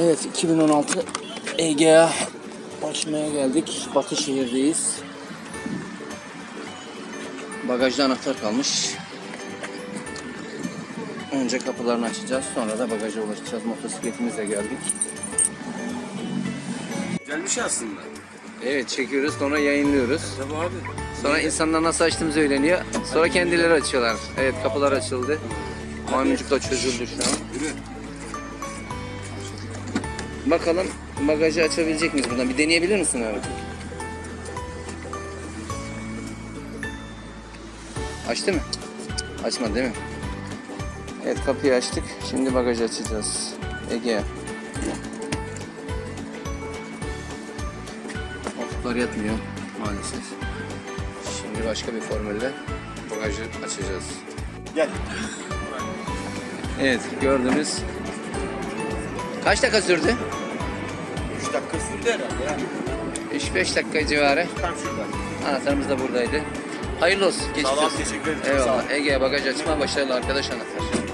Evet 2016 EGA açmaya geldik. Batışehir'deyiz. Bagajda anahtar kalmış. Önce kapılarını açacağız. Sonra da bagaja ulaşacağız. Motosikletimizle geldik. Güzel bir şey aslında. Evet çekiyoruz sonra yayınlıyoruz. Tabii abi. Sonra insanlar nasıl açtığımızı öğreniyor. Sonra kendileri açıyorlar. Evet kapılar açıldı. Maymuncuk da çözüldü şu an. Yürü. Bakalım bagajı açabilecek miyiz buradan? Bir deneyebilir misin abi? Açtı mı? Açmadı değil mi? Evet kapıyı açtık. Şimdi bagajı açacağız. Ege. Koltuklar yatmıyor maalesef. Şimdi başka bir formülle bagajı açacağız. Gel. Evet gördünüz. Kaç dakika sürdü? 3 dakika sürdü herhalde ya. 3-5 dakika civarı. Tam şurada. Anahtarımız da buradaydı. Hayırlı olsun. Geçmiş Sağ ol, olsun. teşekkür ederim. Sağ ol. Eyvallah. Ege bagaj açma başarılı arkadaş anahtar.